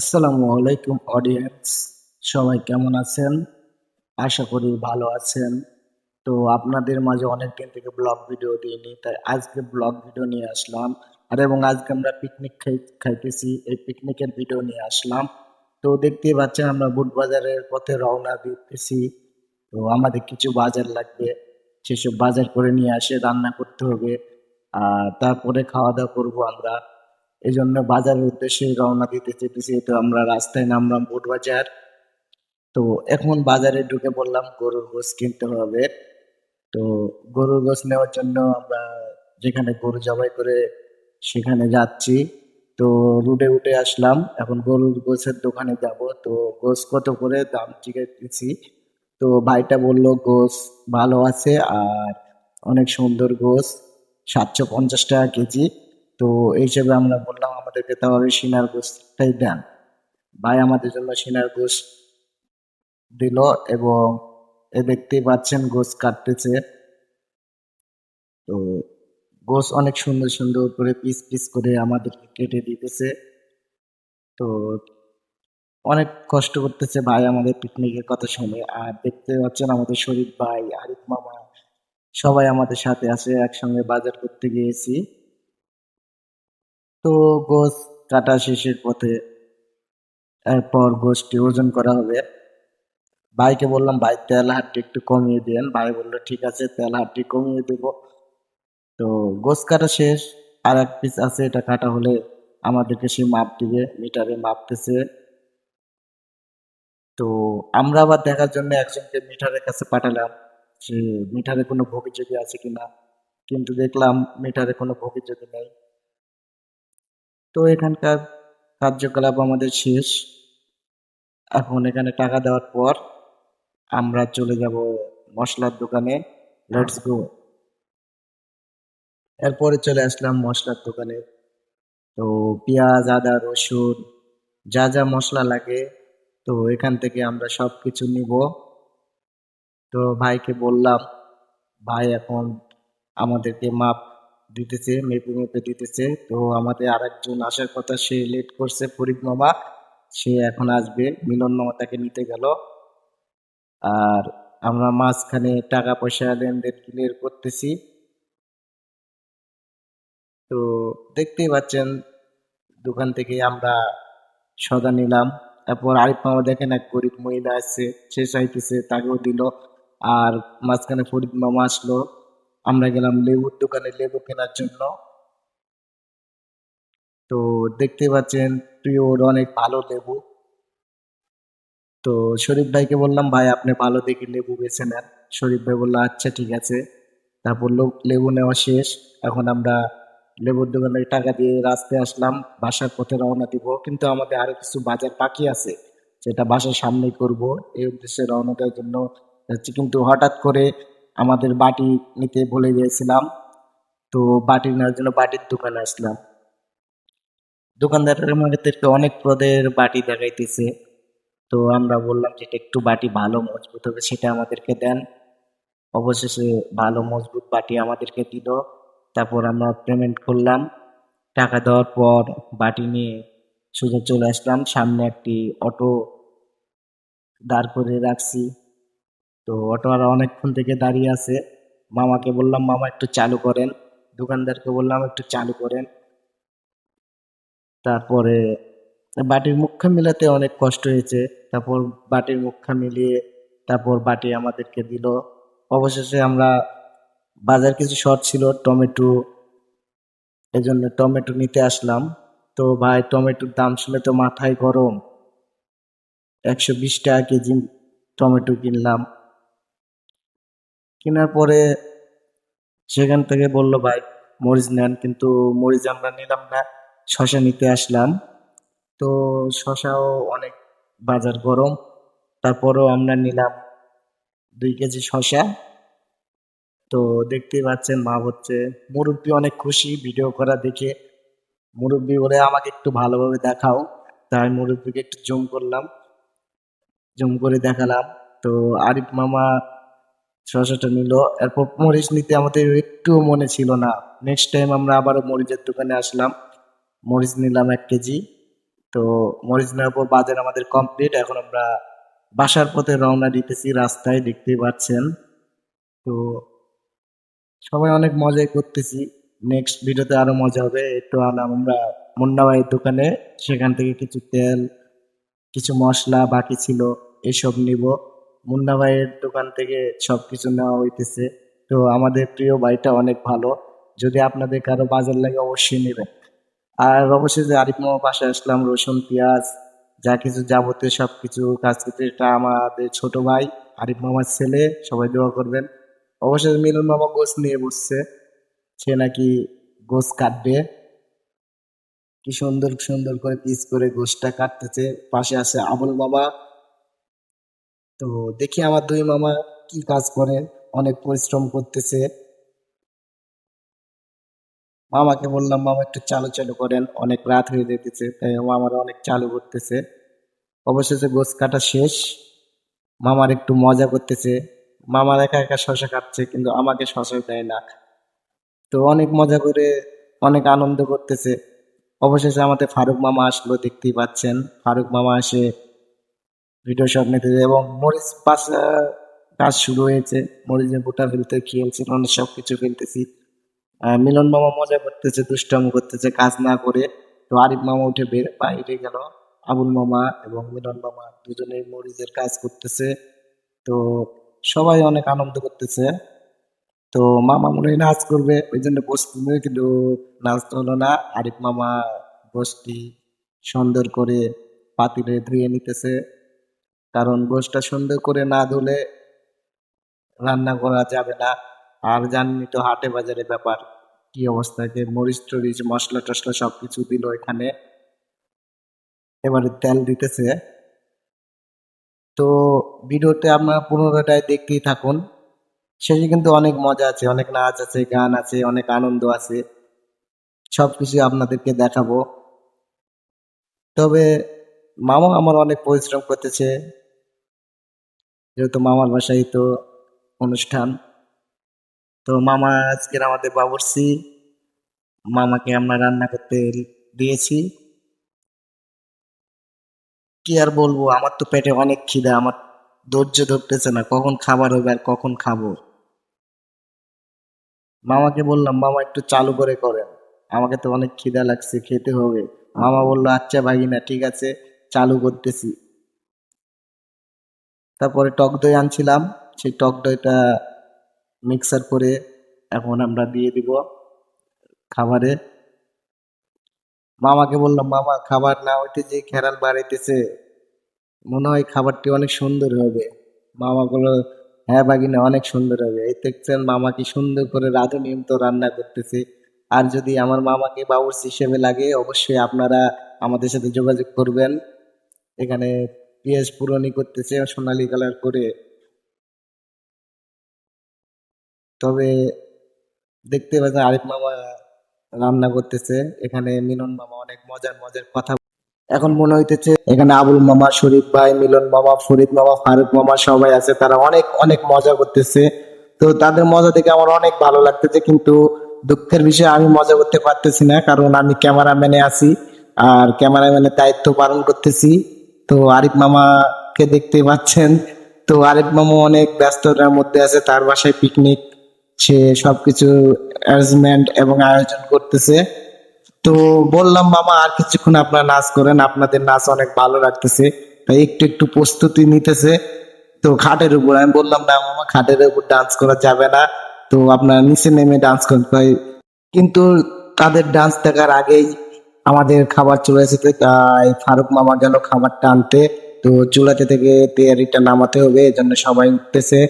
আসসালামু আলাইকুম অডিয়েন্স সবাই কেমন আছেন? আশা করি ভালো আছেন। তো আপনাদের মাঝে অনেক দিন থেকে ব্লগ ভিডিও দিইনি, তাই আজকে ব্লগ ভিডিও নিয়ে আসলাম। আর এবং আজকে আমরা পিকনিক খাই, খাইতেছি, এই পিকনিকের ভিডিও নিয়ে আসলাম। তো দেখতেই পাচ্ছেন আমরা বুট বাজারের পথে রওনা দিতেছি। তো আমাদের কিছু বাজার লাগবে, সেসব বাজার করে নিয়ে আসে রান্না করতে হবে। আর তারপরে খাওয়া দাওয়া করব আমরা। এই জন্য বাজারের উদ্দেশ্যে রওনা দিতে চেতেছি তো আমরা রাস্তায় নামলাম বুট বাজার। তো এখন বাজারে ঢুকে পড়লাম, গরুর গোস কিনতে হবে। তো গরুর গোস নেওয়ার জন্য আমরা যেখানে গরু জবাই করে সেখানে যাচ্ছি। তো রুটে উঠে আসলাম। এখন গরুর গোসের দোকানে যাব। তো গোস কত করে দাম জিজ্ঞেস তো ভাইটা বলল গোস ভালো আছে আর অনেক সুন্দর গোস সাতশো পঞ্চাশ টাকা কেজি। তো এই হিসেবে আমরা বললাম, আমাদেরকে তাহলে সিনার গোসটাই দেন। ভাই আমাদের জন্য সিনার গোস দিল এবং এ দেখতে পাচ্ছেন গোস কাটতেছে। তো গোস অনেক সুন্দর সুন্দর করে পিস পিস করে আমাদেরকে কেটে দিতেছে। তো অনেক কষ্ট করতেছে ভাই আমাদের পিকনিকের কথা শুনে। আর দেখতে পাচ্ছেন আমাদের শরীফ ভাই আরিফ মামা, সবাই আমাদের সাথে আছে, একসঙ্গে বাজার করতে গিয়েছি। তো গোস কাটা শেষের পথে এরপর গোসটি ওজন করা হবে। ভাইকে বললাম, ভাই, তেল হাটটি একটু কমিয়ে দেন। ভাই বলল, ঠিক আছে, তেল হাটটি কমিয়ে দেব। তো গোস কাটা শেষ। আর এক পিস আছে, এটা কাটা হলে আমাদেরকে সে মাপ দিবে, মিটারে মাপতেছে। তো আমরা আবার দেখার জন্য একজনকে মিটারের কাছে পাঠালাম। সে মিটারে কোনো ভোগীযোগী আছে কিনা? কিন্তু দেখলাম মিটারে কোনো ভোগীযোগী নেই। তো এখানকার কার্যকলাপ আমাদের শেষ। এখন এখানে টাকা দেওয়ার পর আমরা চলে যাব মশলার দোকানে। লেটস গো এরপরে চলে আসলাম মশলার দোকানে। তো পেঁয়াজ, আদা, রসুন, যা যা মশলা লাগে, তো এখান থেকে আমরা সব কিছু নিব। তো ভাইকে বললাম, ভাই, এখন আমাদেরকে মাপ দিতেছে মেপে মেপে দিতেছে। তো আমাদের আরেকজন আসার কথা, সে লেট করছে ফরিদ মামা সে এখন আসবে, মিলন মামা তাকে নিতে গেল। আর আমরা মাঝখানে টাকা পয়সা লেনদেন ক্লিয়ার করতেছি। তো দেখতেই পাচ্ছেন, দোকান থেকে আমরা সদা নিলাম। তারপর আরিফ মামা দেখেন এক গরিব মহিলা আছে, সে চাইতেছে তাকেও দিল। আর মাঝখানে ফরিদ মামা আসলো। আমরা গেলাম লেবুর দোকানে লেবু কেনার জন্য। তো দেখতে পাচ্ছেন পিওর অনেক ভালো লেবু। তো শরীফ ভাইকে বললাম, ভাই, আপনি ভালো দেখে লেবু বেছে নেন। শরীফ ভাই বলল আচ্ছা ঠিক আছে। তারপর লো- লেবু নেওয়া শেষ। এখন আমরা লেবুর দোকানে টাকা দিয়ে রাস্তায় আসলাম, বাসার পথে রওনা দিব। কিন্তু আমাদের আরও কিছু বাজার বাকি আছে যেটা বাসার সামনেই করব। এই উদ্দেশ্যে রওনা দেওয়ার জন্য কিন্তু হঠাৎ করে আমাদের বাটি নিতে ভুলে গিয়েছিলাম। তো বাটি নেওয়ার জন্য বাটির দোকানে আসলাম। দোকানদারের আমাদেরকে অনেক প্রদের বাটি দেখাইতেছে। তো আমরা বললাম যে একটু বাটি ভালো, মজবুত হবে, সেটা আমাদেরকে দেন। অবশেষে ভালো, মজবুত বাটি আমাদেরকে দিল। তারপর আমরা পেমেন্ট করলাম। টাকা দেওয়ার পর বাটি নিয়ে সোজা চলে আসলাম। সামনে একটি অটো দাঁড় করে রাখছি। তো অটোওয়ালা অনেকক্ষণ থেকে দাঁড়িয়ে আছে। মামাকে বললাম, মামা একটু চালু করেন। দোকানদারকে বললাম, একটু চালু করেন। তারপরে বাটির মুখা মিলাতে অনেক কষ্ট হয়েছে। তারপর বাটির মুখা মিলিয়ে তারপর বাটি আমাদেরকে দিল। অবশেষে আমরা বাজার কিছু শর্ট ছিল, টমেটো এই জন্য টমেটো নিতে আসলাম। তো ভাই, টমেটোর দাম শুনে তো মাথায় গরম। একশো বিশ টাকা কেজি টমেটো কিনলাম। কেনার পরে সেখান থেকে বলল, ভাই, মরিচ নেন। কিন্তু মরিচ আমরা নিলাম না শশা নিতে আসলাম। তো শশাও অনেক বাজার গরম, তারপরেও আমরা নিলাম দুই কেজি শশা তো দেখতেই পাচ্ছেন, মা হচ্ছে মুরব্বী অনেক খুশি, ভিডিও করা দেখে। মুরব্বী বলে আমাকে একটু ভালোভাবে দেখাও। তাই মুরব্বীকে একটু জুম করলাম, জুম করে দেখালাম। তো আরিফ মামা শসাটা নিল। এরপর মরিচ নিতে আমাদের একটু মনে ছিল না। নেক্সট টাইম আমরা আবারও মরিচের দোকানে আসলাম। মরিচ নিলাম এক কেজি। তো মরিচ নেওয়ার পর বাজার আমাদের কমপ্লিট এখন আমরা বাসার পথে রওনা দিতেছি, রাস্তায় দেখতেই পাচ্ছেন। তো সবাই অনেক মজাই করতেছি। নেক্সট ভিডিওতে আরও মজা হবে। একটু আলাম আমরা মুন্না ভাইয়ের দোকানে। সেখান থেকে কিছু তেল, কিছু মশলা বাকি ছিল, এসব নিব। মুন্না ভাইয়ের দোকান থেকে সবকিছু নেওয়া হইতেছে। তো আমাদের প্রিয় ভাইটা অনেক ভালো। যদি আপনাদের কারও বাজার লাগে অবশ্যই নেবেন। আর অবশ্যই যে আরিফ মামা পাশে আসলাম, রসুন, পেঁয়াজ, যা কিছু যাবতীয় সবকিছু কাজ করতে, এটা আমাদের ছোট ভাই, আরিফ মামার ছেলে, সবাই দোয়া করবেন। অবশ্যই মিলন মামা গোস নিয়ে বসছে। সে নাকি গোস কাটবে। কি সুন্দর সুন্দর করে পিস করে গোসটা কাটতেছে। পাশে আছে আবুল মামা। তো দেখি আমার দুই মামা কি কাজ করে অনেক পরিশ্রম করতেছে। মামাকে বললাম, মামা একটু চালু চালু করেন, অনেক রাত হয়ে যেতেছে, তাই মামারা অনেক চালু করতেছে। অবশেষে গোস কাটা শেষ। মামার একটু মজা করতেছে। মামার একা একা শশা কাটছে, কিন্তু আমাকে শশা দেয় না। তো অনেক মজা করে, অনেক আনন্দ করতেছে। অবশেষে আমাদের ফারুক মামা আসলো, দেখতেই পাচ্ছেন। ফারুক মামা এসে ভিডিও শট নিতেছে এবং মরিচ পাশা কাজ শুরু হয়েছে। মরিচের বুটা ফেলতে খেয়েছে অনেক সব কিছু ফেলতেছি মিলন মামা মজা করতেছে, দুষ্টামো করতেছে, কাজ না করে। তো আরিফ মামা উঠে বের, বাইরে গেল। আবুল মামা এবং মিলন মামা দুজনেই মরিচের কাজ করতেছে। তো সবাই অনেক আনন্দ করতেছে। তো মামা মনে হয় নাচ করবে, ওই জন্য বসতে কিন্তু নাচতে হলো না। আরিফ মামা বসটি সুন্দর করে পাতিলে ধুয়ে নিতেছে। কারণ গোষ্ঠটা সুন্দর করে না ধুলে রান্না করা যাবে না। আর জাননি তো হাটে বাজারে ব্যাপার। কি অবস্থা যে মরিচ টরিচ, মশলা টসলা সবকিছু দিল এখানে। এবারে তেল দিতেছে। তো ভিডিওতে আপনারা পুনরায় দেখতেই থাকুন। শেষে কিন্তু অনেক মজা আছে, অনেক নাচ আছে, গান আছে, অনেক আনন্দ আছে। সবকিছু আপনাদেরকে দেখাবো। তবে মামা আমার অনেক পরিশ্রম করতেছে। যেহেতু মামার বাসায় তো অনুষ্ঠান। তো মামা আজকের আমাদের বাবরসি মামাকে আমরা রান্না করতে দিয়েছি। কি আর বলব, আমার তো পেটে অনেক খিদা, আমার ধৈর্য ধরতেছে না, কখন খাবার হবে আর কখন খাব। মামাকে বললাম, মামা, একটু চালু করে করেন, আমাকে তো অনেক খিদা লাগছে, খেতে হবে। মামা বলল আচ্ছা ভাগিনা, ঠিক আছে, চালু করতেছি। তারপরে টক দই আনছিলাম। সেই টক দইটা মিক্সার করে এখন আমরা দিয়ে দিব খাবারে। মামাকে বললাম, মামা, খাবার না হইতে যে খেরাল বাড়াইতেছে, মনে হয় খাবারটি অনেক সুন্দর হবে। মামা বলল হ্যাঁ বাগিনা, অনেক সুন্দর হবে। এই দেখছেন মামা কি সুন্দর করে রাঁধুনি তো রান্না করতেছে। আর যদি আমার মামাকে বাবুর্চি হিসেবে লাগে, অবশ্যই আপনারা আমাদের সাথে যোগাযোগ করবেন। এখানে পেঁয়াজ পুরনি করতেছে, সোনালী কালার করে। তবে দেখতে পাচ্ছেন আরিফ মামা রান্না করতেছে। এখানে মিলন মামা অনেক মজার মজার কথা। এখন মনে হইতেছে এখানে আবুল মামা, শরীফ ভাই, মিলন মামা, ফরিদ মামা, ফারুক মামা সবাই আছে। তারা অনেক অনেক মজা করতেছে। তো তাদের মজা দেখে আমার অনেক ভালো লাগতেছে, কিন্তু দুঃখের বিষয়ে আমি মজা করতে পারতেছি না, কারণ আমি ক্যামেরাম্যানে আছি। আর ক্যামেরাম্যানের দায়িত্ব পালন করতেছি। তো আরিফ মামাকে দেখতে পাচ্ছেন। তো আরিফ মামা অনেক ব্যস্ততার মধ্যে আছে, তার বাসায় পিকনিক সে সবকিছু অ্যারেঞ্জমেন্ট এবং আয়োজন করতেছে। তো বললাম, মামা, আর কিছুক্ষণ আপনারা নাচ করেন, আপনাদের নাচ অনেক ভালো লাগতেছে। তাই একটু একটু প্রস্তুতি নিতেছে। তো খাটের উপর, আমি বললাম, না মামা, খাটের উপর ডান্স করা যাবে না। তো আপনারা নিচে নেমে ডান্স হয় কিন্তু তাদের ডান্স দেখার আগেই আমাদের খাবার চলে এসেছে, তাই ফারুক মামা গেল খাবারটা আনতে, তো চুলাতে থেকে তৈয়ারিটা নামাতে হবে এজন্য সবাই উঠতেছে।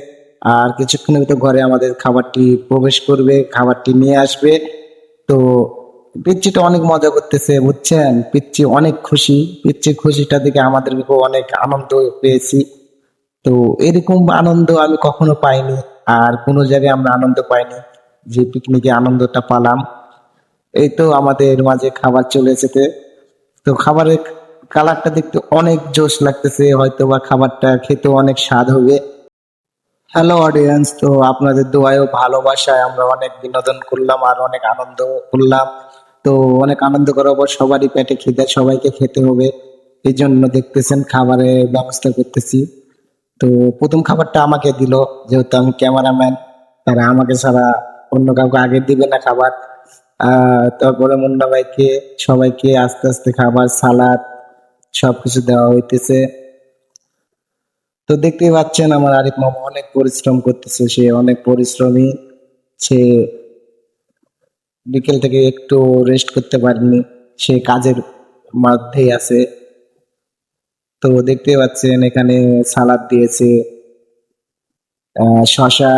আর কিছুক্ষণের ভিতর ঘরে আমাদের খাবারটি প্রবেশ করবে, খাবারটি নিয়ে আসবে। তো পিচ্চিটা অনেক মজা করতেছে, বুঝছেন? পিচ্চি অনেক খুশি, পিচ্চির খুশিটা দেখে আমাদেরকে অনেক আনন্দ পেয়েছি। তো এরকম আনন্দ আমি কখনো পাইনি, আর কোনো জায়গায় আমরা আনন্দ পাইনি, যে পিকনিকে আনন্দটা পালাম। এই তো আমাদের মাঝে খাবার চলে এসেছে। তো খাবারের কালারটা দেখতে অনেক জোশ লাগতেছে হয়তো বা খাবারটা খেতে অনেক স্বাদ হবে। হ্যালো অডিয়েন্স তো আপনাদের দোয়ায় ভালোবাসায় আমরা অনেক বিনোদন করলাম আর অনেক আনন্দ করলাম। তো অনেক আনন্দ করার পর সবারই পেটে খিদে, সবাইকে খেতে হবে। এই জন্য দেখতেছেন খাবারের ব্যবস্থা করতেছি। তো প্রথম খাবারটা আমাকে দিল, যেহেতু আমি ক্যামেরাম্যান, তারা আমাকে ছাড়া অন্য কাউকে আগে দিবে না খাবার। তারপরে মুন্না ভাইকে, সবাইকে আস্তে আস্তে খাবার, সালাদ সবকিছু দেওয়া হইতেছে। তো দেখতেই পাচ্ছেন আমার আরিফ মামা অনেক পরিশ্রম করতেছে, সে অনেক পরিশ্রমী। সে বিকেল থেকে একটু রেস্ট করতে পারেনি, সে কাজের মধ্যেই আছে। তো দেখতে পাচ্ছেন এখানে সালাদ দিয়েছে শসা,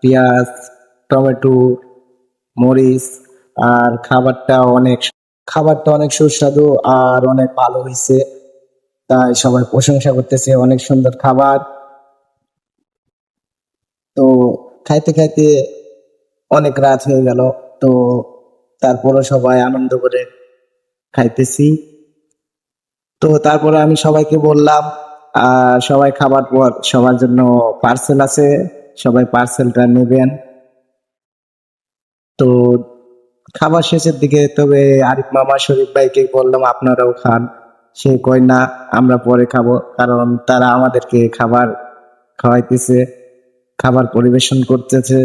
পেঁয়াজ, টমেটো, মরিচ আর খাবারটা অনেক খাবারটা অনেক সুস্বাদু আর অনেক ভালো হয়েছে। তাই সবাই প্রশংসা করতেছে, অনেক সুন্দর খাবার। তো খাইতে খাইতে অনেক রাত হয়ে গেল, তো তারপরে সবাই আনন্দ করে খাইতেছি। তো তারপরে আমি সবাইকে বললাম, আহ, সবাই খাবার পর সবার জন্য পার্সেল আছে, সবাই পার্সেলটা নেবেন। তো খাবার শেষের দিকে তবে আরিফ মামা শরীফ ভাইকে বললাম, আপনারাও খান। সে কয়, না, আমরা পরে খাব। কারণ তারা আমাদেরকে খাবার খাওয়াইতেছে, খাবার পরিবেশন করতেছে।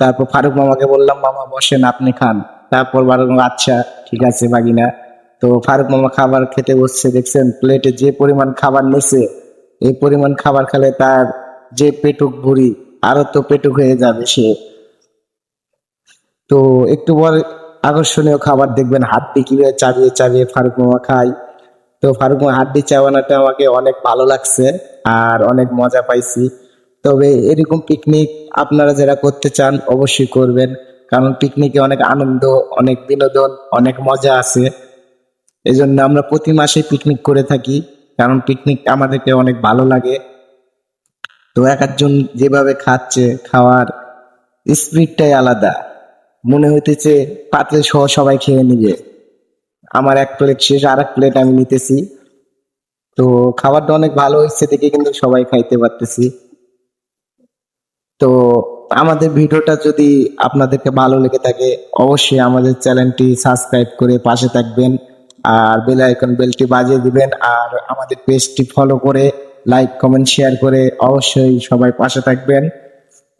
তারপর ফারুক মামাকে বললাম, মামা, বসেন, আপনি খান। তারপর বারো আচ্ছা ঠিক আছে, বাগিনা। তো ফারুক মামা খাবার খেতে বসছে, দেখছেন প্লেটে যে পরিমাণ খাবার নিছে, এই পরিমাণ খাবার খেলে তার যে পেটুক ভুড়ি আরও তো পেটুক হয়ে যাবে সে। তো একটু পর আকর্ষণীয় খাবার দেখবেন, হাড্ডি কীভাবে চাবিয়ে চাবিয়ে ফারুক মামা খায়। তো ফারুক মামা হাড্ডি চাবানোটা আমাকে অনেক ভালো লাগছে আর অনেক মজা পাইছি। তবে এরকম পিকনিক আপনারা যারা করতে চান অবশ্যই করবেন, কারণ পিকনিকে অনেক আনন্দ, অনেক বিনোদন, অনেক মজা আছে। এই জন্য আমরা প্রতি মাসে পিকনিক করে থাকি, কারণ পিকনিক আমাদেরকে অনেক ভালো লাগে। তো এক একজন যেভাবে খাচ্ছে, খাওয়ার স্পিডটাই আলাদা। মনে হইতেছে পাত্রে সহ সবাই খেয়ে নিবে। আমার এক প্লেট শেষ আর এক প্লেট আমি নিতেছি। তো খাবারটা অনেক ভালো হয়েছে দেখে কিন্তু সবাই খাইতে পারতেছি। তো আমাদের ভিডিওটা যদি আপনাদেরকে ভালো লেগে থাকে, অবশ্যই আমাদের চ্যানেলটি সাবস্ক্রাইব করে পাশে থাকবেন আর বেল আইকন, বেলটি বাজিয়ে দিবেন। আর আমাদের পেজটি ফলো করে, লাইক, কমেন্ট, শেয়ার করে অবশ্যই সবাই পাশে থাকবেন।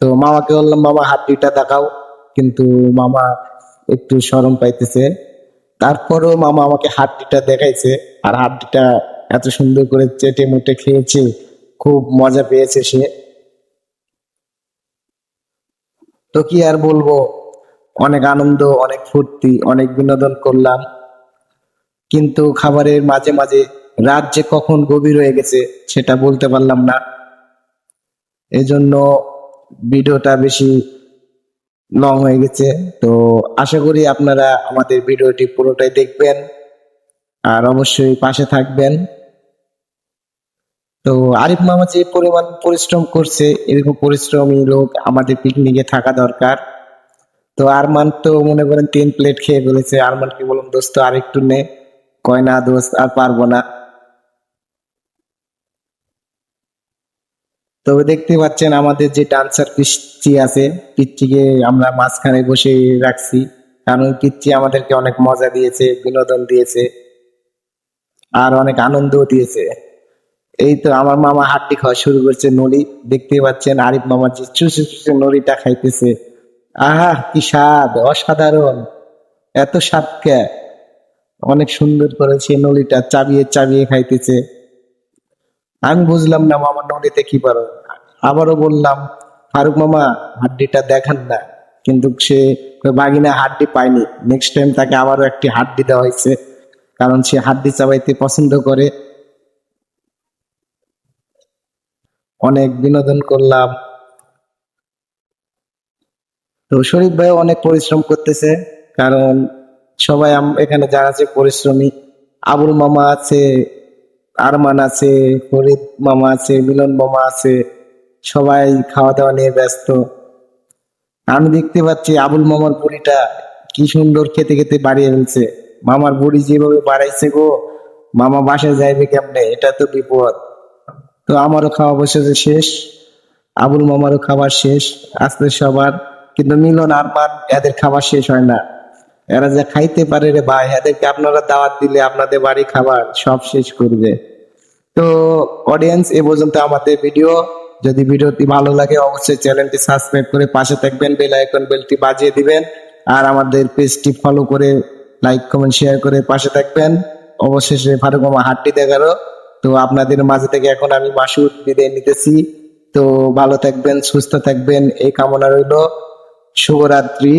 তো মামাকে বললাম, মামা, হাড্ডিটা দেখাও। কিন্তু মামা একটু শরম পাইতেছে। তারপরেও মামা আমাকে হাড্ডিটা দেখাইছে আর হাড্ডিটা এত সুন্দর করে চেটে মুটে খেয়েছে, খুব মজা পেয়েছে সে। তো কি আর বলব, অনেক আনন্দ, অনেক ফুর্তি, অনেক বিনোদন করলাম। কিন্তু খাবারের মাঝে মাঝে রাত যে কখন গভীর হয়ে গেছে সেটা বলতে পারলাম না। এজন্য ভিডিওটা বেশি লং হয়ে গেছে। তো আশা করি আপনারা আমাদের ভিডিওটি পুরোটাই দেখবেন আর অবশ্যই পাশে থাকবেন। তো আরিফ মামা যে পরিমাণ পরিশ্রম করছে, এরকম পরিশ্রমী লোক আমাদের পিকনিকে থাকা দরকার। তো আরমান তো মনে করেন তিন প্লেট খেয়ে ফেলেছে। আরমানকে বললাম, দোস্ত, আরেকটু নে। কয় না, দোস্ত, আর পারব না। তবে দেখতে পাচ্ছেন আমাদের যে ডান্সার পিচ্চি আছে, পিচ্চিকে আমরা মাঝখানে বসে রাখছি। কারণ পিচ্চি আমাদেরকে অনেক মজা দিয়েছে, বিনোদন দিয়েছে, আর অনেক আনন্দও দিয়েছে। এই তো আমার মামা হাড্ডি খাওয়া শুরু করছে নলি দেখতে পাচ্ছেন আরিফ মামা যে চুষে চুষে নলিটা খাইতেছে। আহা, কি স্বাদ, অসাধারণ। এত স্বাদ অনেক সুন্দর করে সে নলিটা চাবিয়ে চাবিয়ে খাইতেছে। আমি বুঝলাম না, মামা নলিতে কি পারো? আবারও বললাম, ফারুক মামা, হাড্ডিটা দেখান না। কিন্তু সে বাগিনা হাড্ডি পায়নি। নেক্সট টাইম তাকে আবারও একটি হাড্ডি দেওয়া হয়েছে, কারণ সে হাড্ডি চাবাইতে পছন্দ করে। অনেক বিনোদন করলাম। তো শরীফ ভাই অনেক পরিশ্রম করতেছে, কারণ সবাই এখানে যারা আছে পরিশ্রমী, আবুল মামা আছে আরমান আছে, ফরিদ মামা আছে, মিলন মামা আছে, সবাই খাওয়া দাওয়া নিয়ে ব্যস্ত। আমি দেখতে পাচ্ছি আবুল মামার বুড়িটা কি সুন্দর খেতে খেতে বাড়িয়ে ফেলছে। মামার বুড়ি যেভাবে বাড়াইছে গো, মামা বাসায় যাইবে কেমনে? এটা তো বিপদ। তো আমারও খাওয়া বসেছে শেষ, আবুল মামারও খাবার শেষ, আজকে সবার। কিন্তু মিলন, আরমান, এদের খাবার শেষ হয় না। এরা যে খাইতে পারে রে ভাই, এদেরকে আপনারা দাওয়াত দিলে আপনাদের বাড়ি খাবার সব শেষ করবে। তো অডিয়েন্স এ পর্যন্ত আমাদের ভিডিও যদি ভিডিওটি ভালো লাগে, অবশ্যই চ্যানেলটি সাবস্ক্রাইব করে পাশে থাকবেন বেল আইকন বেলটি বাজিয়ে দিবেন। আর আমাদের পেজটি ফলো করে লাইক কমেন্ট শেয়ার করে পাশে থাকবেন। অবশেষে ফারুক মামা হাটটি দেখারও তো আপনাদের মাঝে থেকে এখন আমি মাসুদ বিদায় নিতেছি। তো ভালো থাকবেন, সুস্থ থাকবেন, এই কামনা রইল। শুভরাত্রি।